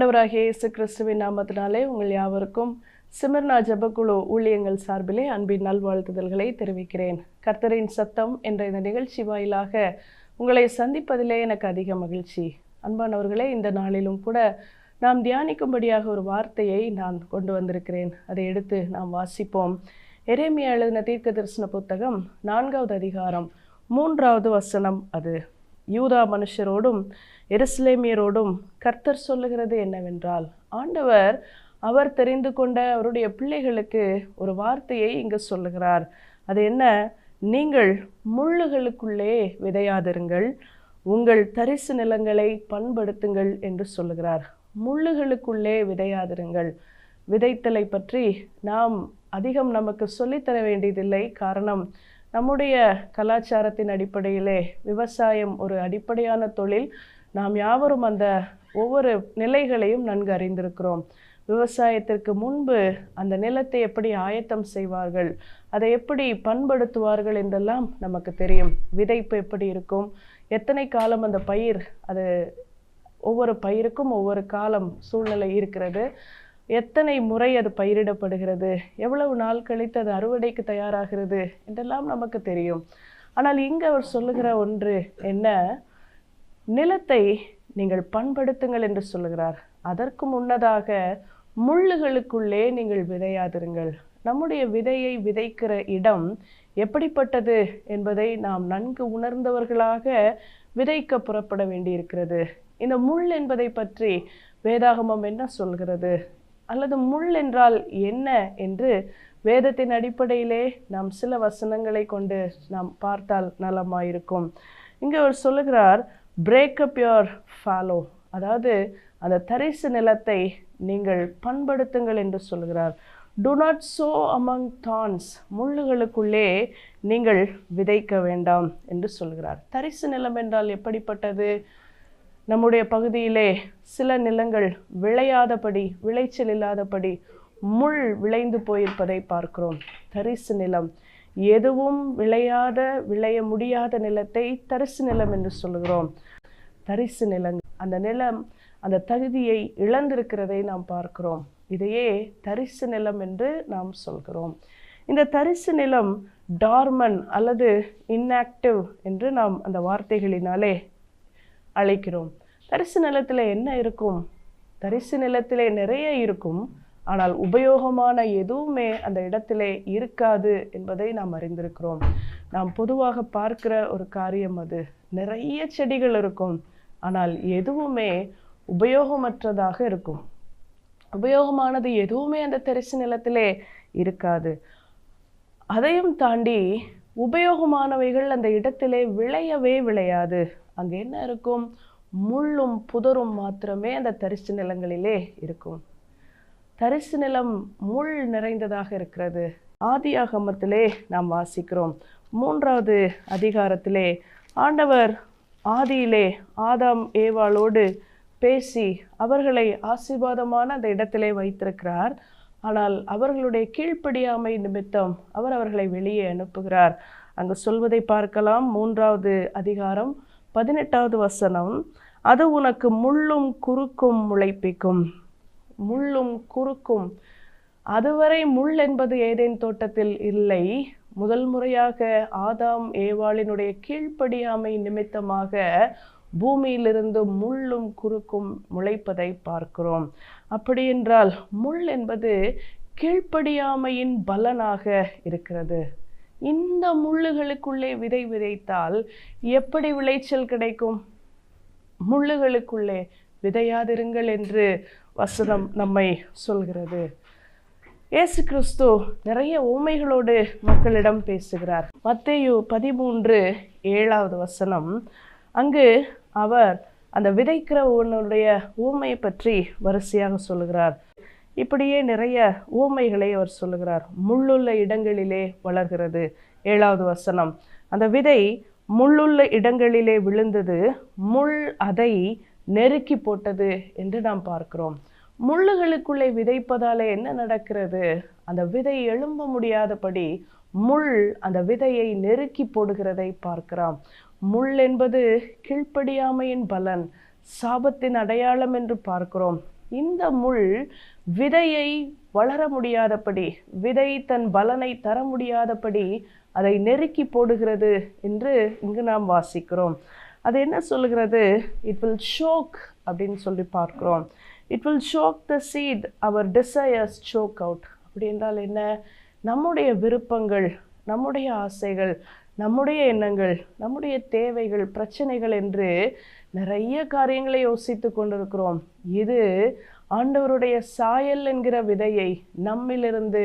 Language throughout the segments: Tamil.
ஆண்டவராகிய இயேசு கிறிஸ்துவின் நாமத்தினாலே உங்கள் யாவருக்கும் சிமர்னா ஜபக்குழு ஊழியங்கள் சார்பிலே அன்பின் நல்வாழ்த்துதல்களை தெரிவிக்கிறேன். கர்த்தரின் சத்தம் என்ற இந்த நிகழ்ச்சி வாயிலாக உங்களை சந்திப்பதிலே எனக்கு அதிக மகிழ்ச்சி. அன்பானவர்களே இந்த நாளிலும் கூட நாம் தியானிக்கும்படியாக ஒரு வார்த்தையை நான் கொண்டு வந்திருக்கிறேன். அதை எடுத்து நாம் வாசிப்போம். எரேமியா எழுதின தீர்க்க தரிசன புத்தகம் நான்காவது அதிகாரம் மூன்றாவது வசனம் அது. யூதா மனுஷரோடும் எருசலேமியரோடும் கர்த்தர் சொல்லுகிறது என்னவென்றால் ஆண்டவர் அவர் தெரிந்து கொண்ட அவருடைய பிள்ளைகளுக்கு ஒரு வார்த்தையை இங்கு சொல்லுகிறார். அது என்ன? நீங்கள் முள்ளுகளுக்குள்ளே விதையாதிருங்கள் உங்கள் தரிசு நிலங்களை பண்படுத்துங்கள் என்று சொல்லுகிறார். முள்ளுகளுக்குள்ளே விதையாதிருங்கள். விதைத்தலை பற்றி நாம் அதிகம் நமக்கு சொல்லித்தர வேண்டியதில்லை. காரணம் நம்முடைய கலாச்சாரத்தின் அடிப்படையிலே விவசாயம் ஒரு அடிப்படையான தொழில். நாம் யாவரும் அந்த ஒவ்வொரு நிலைகளையும் நன்கு அறிந்திருக்கிறோம். விவசாயத்திற்கு முன்பு அந்த நிலத்தை எப்படி ஆயத்தம் செய்வார்கள் அதை எப்படி பண்படுத்துவார்கள் என்றெல்லாம் நமக்கு தெரியும். விதைப்பு எப்படி இருக்கும் எத்தனை காலம் அந்த பயிர் அது ஒவ்வொரு பயிருக்கும் ஒவ்வொரு காலம் சூழ்நிலை இருக்கிறது. எத்தனை முறை அது பயிரிடப்படுகிறது? எவ்வளவு நாள் கழித்து அது அறுவடைக்கு தயாராகிறது? என்றெல்லாம் நமக்கு தெரியும். ஆனால் இங்கே அவர் சொல்லுகிற ஒன்று என்ன? நிலத்தை நீங்கள் பண்படுத்துங்கள் என்று சொல்லுகிறார். அதற்கு முன்னதாக முள்ளுகளுக்குள்ளே நீங்கள் விதையாதிருங்கள். நம்முடைய விதையை விதைக்கிற இடம் எப்படிப்பட்டது என்பதை நாம் நன்கு உணர்ந்தவர்களாக விதைக்க புறப்பட வேண்டியிருக்கிறது. இந்த முள் என்பதை பற்றி வேதாகமம் என்ன சொல்கிறது? அல்லது முள் என்றால் என்ன என்று வேதத்தின் அடிப்படையிலே நாம் சில வசனங்களை கொண்டு நாம் பார்த்தால் நலமாயிருக்கும். இங்கே அவர் சொல்லுகிறார் பிரேக்கப் யோர் ஃபாலோ அதாவது அந்த தரிசு நிலத்தை நீங்கள் பண்படுத்துங்கள் என்று சொல்கிறார். Do not sow among thorns முள்ளுகளுக்குள்ளே நீங்கள் விதைக்க வேண்டாம் என்று சொல்கிறார். தரிசு நிலம் என்றால் எப்படிப்பட்டது? நம்முடைய பகுதியிலே சில நிலங்கள் விளையாதபடி விளைச்சல் இல்லாதபடி முள் விளைந்து போயிருப்பதை பார்க்கிறோம். தரிசு நிலம். எதுவும் விளையாத விளைய முடியாத நிலத்தை தரிசு நிலம் என்று சொல்கிறோம் தரிசு நிலம். அந்த நிலம் அந்த தகுதியை இழந்திருக்கிறதை நாம் பார்க்கிறோம். இதையே தரிசு நிலம் என்று நாம் சொல்கிறோம். இந்த தரிசு நிலம் டார்மன் அல்லது இன்ஆக்டிவ் என்று நாம் அந்த வார்த்தைகளினாலே அழைக்கிறோம். தரிசு நிலத்தில் என்ன இருக்கும்? தரிசு நிலத்திலே நிறைய இருக்கும். ஆனால் உபயோகமான எதுவுமே அந்த இடத்திலே இருக்காது என்பதை நாம் அறிந்திருக்கிறோம். நாம் பொதுவாக பார்க்கிற ஒரு காரியம் அது. நிறைய செடிகள் இருக்கும். ஆனால் எதுவுமே உபயோகமற்றதாக இருக்கும். உபயோகமானது எதுவுமே அந்த தரிசு நிலத்திலே இருக்காது. அதையும் தாண்டி உபயோகமானவைகள் அந்த இடத்திலே விளையவே விளையாது. அங்கே என்ன இருக்கும்? முள்ளும் புதரும் மாத்திரமே அந்த தரிசு நிலங்களிலே இருக்கும். தரிசு நிலம் முள் நிறைந்ததாக இருக்கிறது. ஆதி ஆகமத்திலே நாம் வாசிக்கிறோம். மூன்றாவது அதிகாரத்திலே ஆண்டவர் ஆதியிலே ஆதாம் ஏவாளோடு பேசி அவர்களை ஆசீர்வாதமான அந்த இடத்திலே வைத்திருக்கிறார். ஆனால் அவர்களுடைய கீழ்ப்படியாமை நிமித்தம் அவர் அவர்களை வெளியே அனுப்புகிறார். அங்கு சொல்வதை பார்க்கலாம். மூன்றாவது அதிகாரம் பதினெட்டாவது வசனம். அது உனக்கு முள்ளும் குறுக்கும் முளைப்பிக்கும். முள்ளும் குறுக்கும். அதுவரை முள் என்பது ஏதேன் தோட்டத்தில் இல்லை. முதல் முறையாக ஆதாம் ஏவாளினுடைய கீழ்ப்படியாமை நிமித்தமாக பூமியிலிருந்து முள்ளும் குறுக்கும் முளைப்பதை பார்க்கிறோம். அப்படி என்றால் முள் என்பது கீழ்ப்படியாமையின் பலனாக இருக்கிறது. இந்த முள்ளுகளுக்குள்ளே விதை விதைத்தால் எப்படி விளைச்சல் கிடைக்கும்? முள்ளுகளுக்குள்ளே விதையாதிருங்கள் என்று வசனம் நம்மை சொல்கிறது. இயேசு கிறிஸ்து நிறைய ஊமைகளோடு மக்களிடம் பேசுகிறார். மத்தேயு பதிமூன்று ஏழாவது வசனம் அங்கு அவர் அந்த விதைக்கிறவனுடைய ஊமையை பற்றி வரிசையாக சொல்லுகிறார் இப்படியே நிறைய ஊமைகளை அவர் சொல்லுகிறார் முள்ளுள்ள இடங்களிலே வளர்கிறது. ஏழாவது வசனம் அந்த விதை முள்ளுள்ள இடங்களிலே விழுந்தது. முள் அதை நெருக்கி போட்டது என்று நாம் பார்க்கிறோம். முள்ளுகளுக்குள்ளே விதைப்பதால என்ன நடக்கிறது? அந்த விதை எழும்ப முடியாதபடி முள் அந்த விதையை நெருக்கி போடுகிறதை பார்க்கிறோம். முள் என்பது கீழ்ப்படியாமையின் பலன் சாபத்தின் அடையாளம் என்று பார்க்கிறோம். இந்த முள் விதையை வளர முடியாதபடி விதை தன் பலனை தர முடியாதபடி அதை நெருக்கி போடுகிறது என்று இங்கு நாம் வாசிக்கிறோம். அது என்ன சொல்லுகிறது? இட் வில் ஷோக் அப்படின்னு சொல்லி பார்க்கிறோம். It will choke the seed our desires choke out அப்படி என்றால் என்ன? நம்முடைய விருப்பங்கள் நம்முடைய ஆசைகள் நம்முடைய எண்ணங்கள் நம்முடைய தேவைகள் பிரச்சனைகள் என்று நிறைய காரியங்களை யோசித்து கொண்டிருக்கிறோம். இது ஆண்டவருடைய சாயல் என்கிற விதையை நம்மிலிருந்து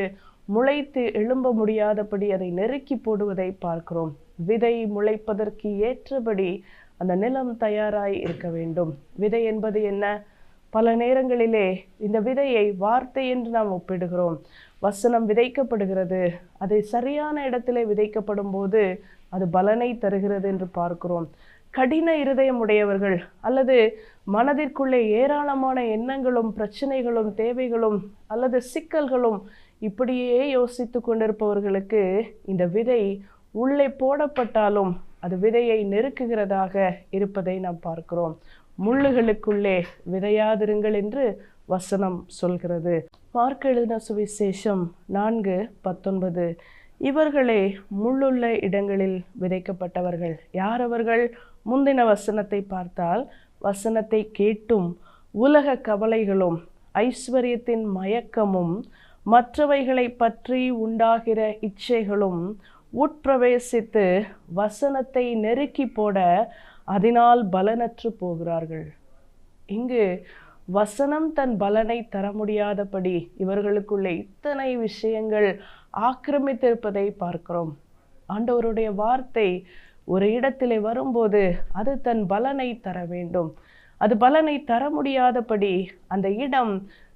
முளைத்து எழும்ப முடியாதபடி அதை நெருக்கி போடுவதை பார்க்கிறோம். விதை முளைப்பதற்கு ஏற்றபடி அந்த நிலம் தயாராய் இருக்க வேண்டும். விதை என்பது என்ன? பல நேரங்களிலே இந்த விதையை வார்த்தை என்று நாம் ஒப்பிடுகிறோம். வசனம் விதைக்கப்படுகிறது. அதை சரியான இடத்திலே விதைக்கப்படும் போது அது பலனை தருகிறது என்று பார்க்கிறோம். கடின இருதயம் உடையவர்கள் அல்லது மனதிற்குள்ளே ஏராளமான எண்ணங்களும் பிரச்சனைகளும் தேவைகளும் அல்லது சிக்கல்களும் இப்படியே யோசித்து கொண்டிருப்பவர்களுக்கு இந்த விதை உள்ளே போடப்பட்டாலும் அது விதையை நெருக்குகிறதாக இருப்பதை நாம் பார்க்கிறோம். முள்ளுகளுக்குள்ளே விதையாதிருங்கள் என்று வசனம் சொல்கிறது. மார்க் எழுதின சுவிசேஷம் நான்கு பத்தொன்பது. இவர்களே முள்ளுள்ள இடங்களில் விதைக்கப்பட்டவர்கள். யார் அவர்கள்? முந்தின வசனத்தை பார்த்தால் வசனத்தை கேட்டும் உலக கவலைகளும் ஐஸ்வர்யத்தின் மயக்கமும் மற்றவைகளை பற்றி உண்டாகிற இச்சைகளும் உட்பிரவேசித்து வசனத்தை நெருக்கி போட அதனால் பலனற்று போகிறார்கள். இங்கு வசனம் தன் பலனை தர முடியாதபடி இவர்களுக்குள்ள இத்தனை விஷயங்கள் ஆக்கிரமித்திருப்பதை பார்க்கிறோம். ஆண்டவருடைய வார்த்தை ஒரு இடத்திலே வரும்போது அது தன் பலனை தர வேண்டும். அது பலனை தர முடியாதபடி அந்த இடம்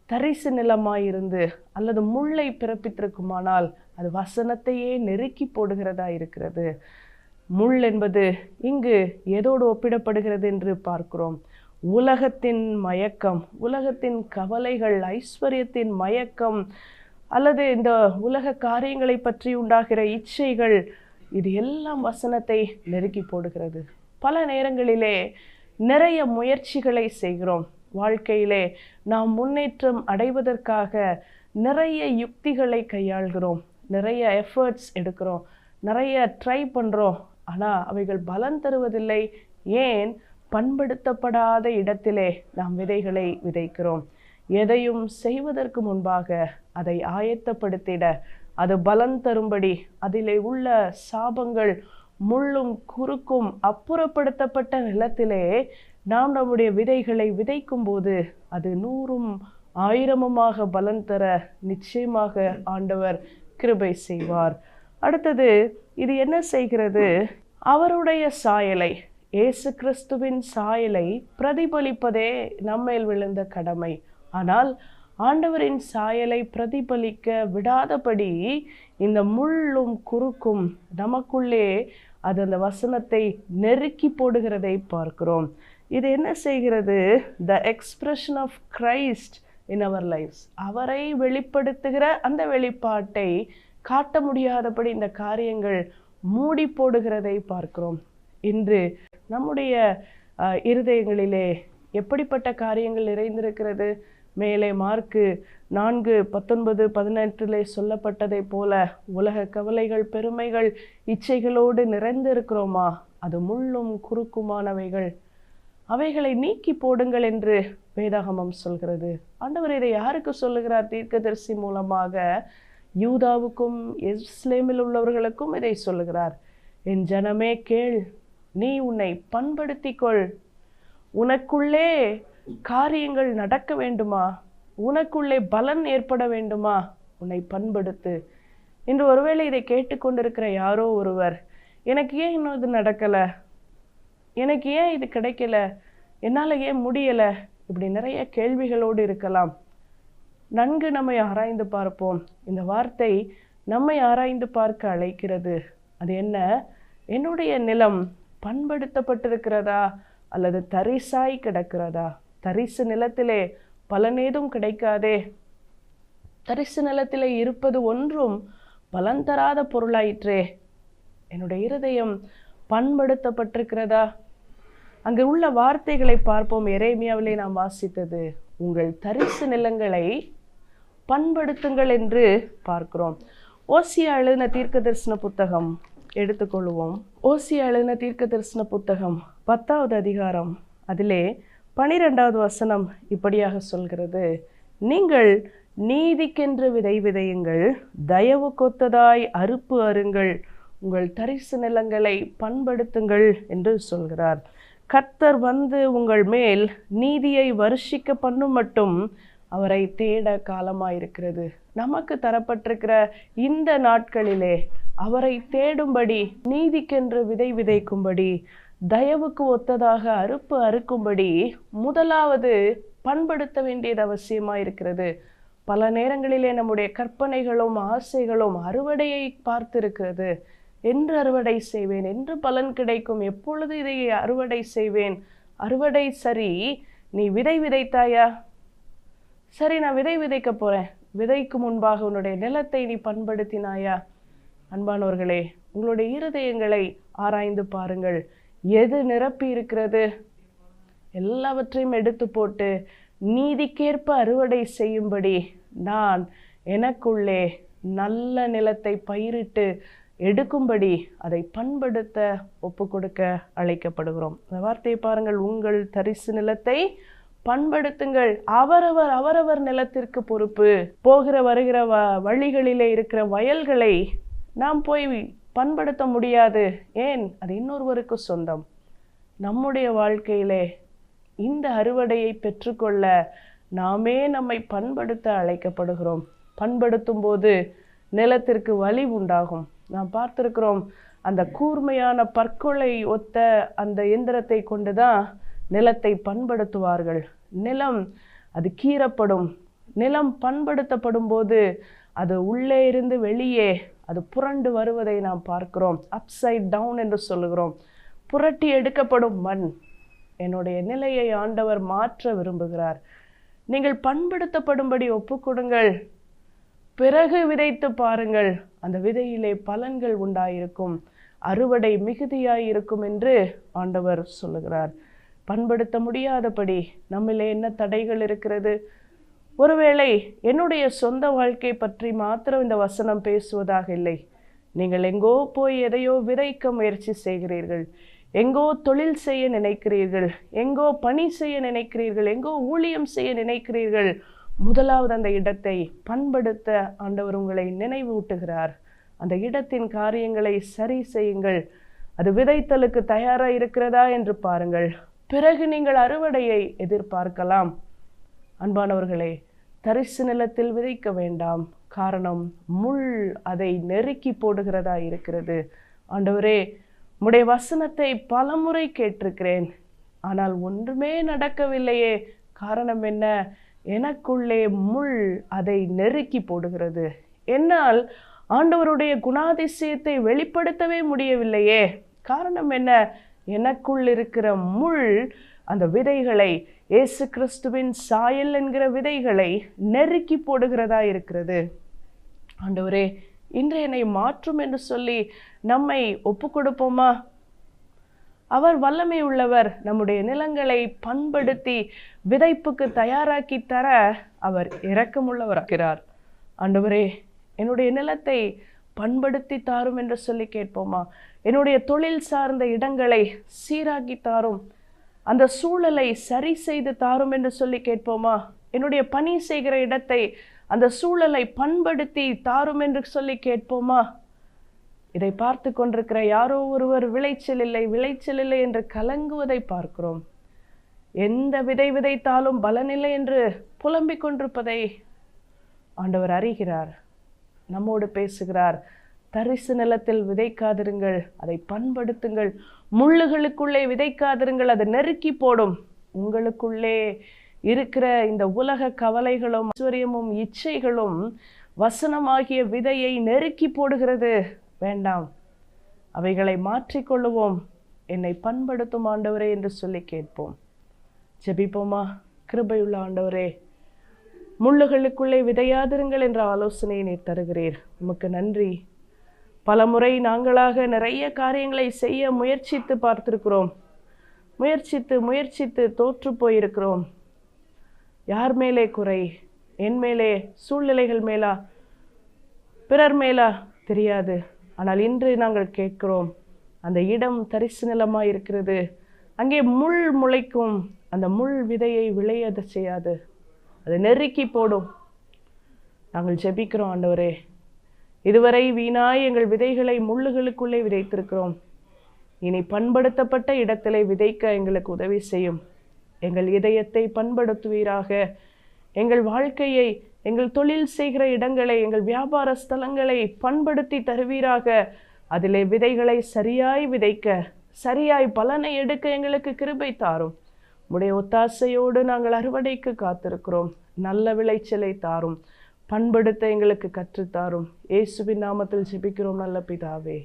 தரிசு நிலமாயிருந்து அல்லது முள்ளை பிறப்பித்திருக்குமானால் அது வசனத்தையே நெருக்கி போடுகிறதா இருக்கிறது. முள் என்பது இங்கு எதோடு ஒப்பிடப்படுகிறது என்று பார்க்கிறோம். உலகத்தின் மயக்கம் உலகத்தின் கவலைகள் ஐஸ்வர்யத்தின் மயக்கம் அல்லது இந்த உலக காரியங்களை பற்றி உண்டாகிற இச்சைகள் இது எல்லாம் வசனத்தை நெருக்கி போடுகிறது. பல நேரங்களிலே நிறைய முயற்சிகளை செய்கிறோம். வாழ்க்கையிலே நாம் முன்னேற்றம் அடைவதற்காக நிறைய யுக்திகளை கையாள்கிறோம். நிறைய எஃபர்ட்ஸ் எடுக்கிறோம். நிறைய ட்ரை பண்ணுறோம் ஆனால் அவைகள் பலன் தருவதில்லை. ஏன்? பண்படுத்தப்படாத இடத்திலே நாம் விதைகளை விதைக்கிறோம். எதையும் செய்வதற்கு முன்பாக அதை ஆயத்தப்படுத்திட அது பலன் தரும்படி அதிலே உள்ள சாபங்கள் முள்ளும் குறுக்கும் அப்புறப்படுத்தப்பட்ட நிலத்திலே நாம் நம்முடைய விதைகளை விதைக்கும் போது அது நூறும் ஆயிரமுமாக பலன் தர நிச்சயமாக ஆண்டவர் கிருபை செய்வார். அடுத்தது இது என்ன செய்கிறது? அவருடைய சாயலை இயேசு கிறிஸ்துவின் சாயலை பிரதிபலிப்பதே நம்மேல் விழுந்த கடமை. ஆனால் ஆண்டவரின் சாயலை பிரதிபலிக்க விடாதபடி இந்த முள்ளும் குறுக்கும் நமக்குள்ளே அது அந்த வசனத்தை நெருக்கி போடுகிறதை பார்க்கிறோம். இது என்ன செய்கிறது? The expression of Christ in our lives அவரை வெளிப்படுத்துகிற அந்த வெளிப்பாட்டை காட்ட முடியாதபடி இந்த காரியங்கள் மூடி போடுகிறதை பார்க்கிறோம். இன்று நம்முடைய இருதயங்களிலே எப்படிப்பட்ட காரியங்கள் நிறைந்திருக்கிறது? மேலே மார்க்கு நான்கு பத்தொன்பது பதினெட்டிலே சொல்லப்பட்டதை போல உலக கவலைகள் பெருமைகள் இச்சைகளோடு நிறைந்திருக்கிறோமா? அது முள்ளும் குறுக்குமானவைகள். அவைகளை நீக்கி போடுங்கள் என்று வேதாகமம் சொல்கிறது. ஆண்டவர் இதை யாருக்கு சொல்லுகிறார் தீர்க்கதரிசி மூலமாக? யூதாவுக்கும் இஸ்லேமில் உள்ளவர்களுக்கும் இதை சொல்லுகிறார். என் ஜனமே கேள் நீ உன்னை பண்படுத்திக்கொள். உனக்குள்ளே காரியங்கள் நடக்க வேண்டுமா? உனக்குள்ளே பலன் ஏற்பட வேண்டுமா? உன்னை பண்படுத்து. இன்று ஒருவேளை இதை கேட்டுக்கொண்டிருக்கிற யாரோ ஒருவர் எனக்கு ஏன் இன்னும் இது நடக்கலை? எனக்கு ஏன் இது கிடைக்கல? என்னால் ஏன் முடியலை? இப்படி நிறைய கேள்விகளோடு இருக்கலாம். நன்கு நம்மை ஆராய்ந்து பார்ப்போம். இந்த வார்த்தை நம்மை ஆராய்ந்து பார்க்க அழைக்கிறது. அது என்ன? என்னுடைய நிலம் பண்படுத்தப்பட்டிருக்கிறதா? அல்லது தரிசாய் கிடக்கிறதா? தரிசு நிலத்திலே பலனேதும் கிடைக்காதே. தரிசு நிலத்திலே இருப்பது ஒன்றும் பலன் தராத பொருளாயிற்றே. என்னுடைய இருதயம் பண்படுத்தப்பட்டிருக்கிறதா? அங்கு உள்ள வார்த்தைகளை பார்ப்போம். எரேமியாவிலே நாம் வாசித்தது உங்கள் தரிசு நிலங்களை பண்படுத்துங்கள் என்று பார்க்கிறோம். ஓசியா எழுதின தீர்க்க தரிசன புத்தகம் எடுத்துக்கொள்வோம். ஓசியா எழுதின தீர்க்க தரிசன புத்தகம் பத்தாவது அதிகாரம் அதிலே பனிரெண்டாவது வசனம் இப்படியாக சொல்கிறது நீங்கள் நீதிக்கென்று விதை விதையுங்கள் தயவு கொத்ததாய் அறுப்பு அருங்கள் உங்கள் தரிசு நிலங்களை பண்படுத்துங்கள் என்று சொல்கிறார். கர்த்தர் வந்து உங்கள் மேல் நீதியை வருஷிக்க பண்ணும் மட்டும் அவரை தேட காலமாயிருக்கிறது. நமக்கு தரப்பட்டிருக்கிற இந்த நாட்களிலே அவரை தேடும்படி நீதிக்கென்று விதை விதைக்கும்படி தயவுக்கு ஒத்ததாக அறுப்பு அறுக்கும்படி முதலாவது பண்படுத்த வேண்டியது அவசியமாக இருக்கிறது பல நேரங்களிலே நம்முடைய கற்பனைகளும் ஆசைகளும் அறுவடையை பார்த்திருக்கிறது. என்று அறுவடை செய்வேன் என்று பலன் கிடைக்கும் எப்பொழுது இதை அறுவடை செய்வேன்? அறுவடை சரி நீ விதை விதைத்தாயா? சரி நான் விதை விதைக்க போகிறேன் விதைக்கு முன்பாக உன்னுடைய நிலத்தை நீ பண்படுத்தினாயா? அன்பானவர்களே உங்களுடைய இருதயங்களை ஆராய்ந்து பாருங்கள். எது நிரப்பி இருக்கிறது எல்லாவற்றையும் எடுத்து போட்டு நீதிக்கேற்ப அறுவடை செய்யும்படி நான் எனக்குள்ளே நல்ல நிலத்தை பயிரிட்டு எடுக்கும்படி அதை பண்படுத்த ஒப்பு கொடுக்க அழைக்கப்படுகிறோம். இந்த வார்த்தையை பாருங்கள். உங்கள் தரிசு நிலத்தை பண்படுத்துங்கள். அவரவர் அவரவர் நிலத்திற்கு பொறுப்பு. போகிற வருகிற வ வழிகளிலே இருக்கிற வயல்களை நாம் போய் பண்படுத்த முடியாது. ஏன்? அது இன்னொருவருக்கு சொந்தம். நம்முடைய வாழ்க்கையிலே இந்த அறுவடையை பெற்றுக்கொள்ள நாமே நம்மை பண்படுத்த அழைக்கப்படுகிறோம். பண்படுத்தும் போது நிலத்திற்கு வலி உண்டாகும். நாம் பார்த்துருக்கிறோம் அந்த கூர்மையான பற்கொலை ஒத்த அந்த எந்திரத்தை கொண்டுதான் நிலத்தை பண்படுத்துவார்கள். நிலம் அது கீறப்படும். நிலம் பண்படுத்தப்படும் போது அது உள்ளே இருந்து வெளியே அது புரண்டு வருவதை நாம் பார்க்கிறோம். அப்சைட் டவுன் என்று சொல்லுகிறோம். புரட்டி எடுக்கப்படும் மண் என்னுடைய நிலையை ஆண்டவர் மாற்ற விரும்புகிறார். நீங்கள் பண்படுத்தப்படும்படி ஒப்புக்கொடுங்கள். பிறகு விதைத்து பாருங்கள். அந்த விதையிலே பலன்கள் உண்டாயிருக்கும். அறுவடை மிகுதியாய் இருக்கும் என்று ஆண்டவர் சொல்லுகிறார். பண்படுத்த முடியாதபடி நம்மிலே என்ன தடைகள் இருக்கிறது? ஒருவேளை என்னுடைய சொந்த வாழ்க்கை பற்றி மாத்திரம் இந்த வசனம் பேசுவதாக இல்லை. நீங்கள் எங்கோ போய் எதையோ விதைக்க முயற்சி செய்கிறீர்கள். எங்கோ தொழில் செய்ய நினைக்கிறீர்கள். எங்கோ பணி செய்ய நினைக்கிறீர்கள். எங்கோ ஊழியம் செய்ய நினைக்கிறீர்கள். முதலாவது அந்த இடத்தை பண்படுத்த ஆண்டவர் உங்களை நினைவூட்டுகிறார். அந்த இடத்தின் காரியங்களை சரி செய்யுங்கள். அது விதைத்தலுக்கு தயாராக இருக்கிறதா என்று பாருங்கள். பிறகு நீங்கள் அறுவடையை எதிர்பார்க்கலாம். அன்பானவர்களே தரிசு நிலத்தில் விதைக்க வேண்டாம். காரணம் முள் அதை நெருக்கி போடுகிறதா இருக்கிறது. ஆண்டவரே உடைய வசனத்தை பலமுறை கேட்டிருக்கிறேன். ஆனால் ஒன்றுமே நடக்கவில்லையே. காரணம் என்ன? எனக்குள்ளே முள் அதை நெருக்கி போடுகிறது. என்னால் ஆண்டவருடைய குணாதிசயத்தை வெளிப்படுத்தவே முடியவில்லையே. காரணம் என்ன? எனக்குள் இருக்கிற முள் அந்த விதைகளை இயேசு கிறிஸ்துவின் சாயல் என்கிற விதைகளை நெருக்கி போடுகிறதா இருக்கிறது. ஆண்டவரே இன்று என்னை மாற்றும் என்று சொல்லி நம்மை ஒப்பு கொடுப்போமா அவர் வல்லமை உள்ளவர் நம்முடைய நிலங்களை பண்படுத்தி விதைப்புக்கு தயாராக்கி தர அவர் இரக்கமுள்ளவராகிறார். ஆண்டவரே என்னுடைய நிலத்தை பண்படுத்தி தாரும் என்று சொல்லி கேட்போமா? என்னுடைய தொழில் சார்ந்த இடங்களை சீராக்கி தாரும் அந்த சூழலை சரி செய்து தாரும் என்று சொல்லி கேட்போமா? என்னுடைய பணி செய்கிற இடத்தை அந்த சூழலை பண்படுத்தி தாரும் என்று சொல்லி கேட்போமா? இதை பார்த்து கொண்டிருக்கிற யாரோ ஒருவர் விளைச்சல் இல்லை விளைச்சல் இல்லை என்று கலங்குவதை பார்க்கிறோம். எந்த விதை விதைத்தாலும் பலனில்லை என்று புலம்பிக் கொண்டிருப்பதை ஆண்டவர் அறிகிறார். நம்மோடு பேசுகிறார் தரிசு நிலத்தில் விதைக்காதிருங்கள் அதை பண்படுத்துங்கள். முள்ளுகளுக்குள்ளே விதைக்காதிருங்கள் அதை நெருக்கி போடும். உங்களுக்குள்ளே இருக்கிற இந்த உலக கவலைகளும் ஐஸ்வர்யமும் இச்சைகளும் வசனமாகிய விதையை நெருக்கி போடுகிறது. வேண்டாம். அவைகளை மாற்றிக்கொள்ளுவோம். என்னை பண்படுத்தும் ஆண்டவரே என்று சொல்லி கேட்போம். ஜெபிப்போமா? கிருபையுள்ள ஆண்டவரே முள்ளுகளுக்குள்ளே விதையாதிருங்கள் என்ற ஆலோசனையை நீர் தருகிறீர். உமக்கு நன்றி. பலமுறை நாங்களாக நிறைய காரியங்களை செய்ய முயற்சித்து பார்த்திருக்கிறோம். முயற்சித்து முயற்சித்து தோற்று போயிருக்கிறோம். யார் மேலே குறை? என் மேலே சூழ்நிலைகள் மேலா? பிறர் மேலா? தெரியாது. ஆனால் இன்று நாங்கள் கேட்கிறோம் அந்த இடம் தரிசு நிலமாக இருக்கிறது. அங்கே முள் முளைக்கும் அந்த முள் விதையை விளையத செய்யாது. அது நெருக்கி போடும். நாங்கள் ஜெபிக்கிறோம் ஆண்டவரே. இதுவரை வீணாய் எங்கள் விதைகளை முள்ளுகளுக்குள்ளே விதைத்திருக்கிறோம். இனி பண்படுத்தப்பட்ட இடத்திலே விதைக்க எங்களுக்கு உதவி செய்யும். எங்கள் இதயத்தை பண்படுத்துவீராக. எங்கள் வாழ்க்கையை எங்கள் தொழில் செய்கிற இடங்களை எங்கள் வியாபார ஸ்தலங்களை பண்படுத்தி தருவீராக. அதிலே விதைகளை சரியாய் விதைக்க சரியாய் பலனை எடுக்க எங்களுக்கு கிருபை தாரும். உடைய ஒத்தாசையோடு நாங்கள் அறுவடைக்கு காத்திருக்கிறோம். நல்ல விளைச்சலை தாரும். பண்படுத்த எங்களுக்கு கற்றுத்தாரும் இயேசுவின் நாமத்தில் ஜெபிக்கிறோம் நல்ல பிதாவே.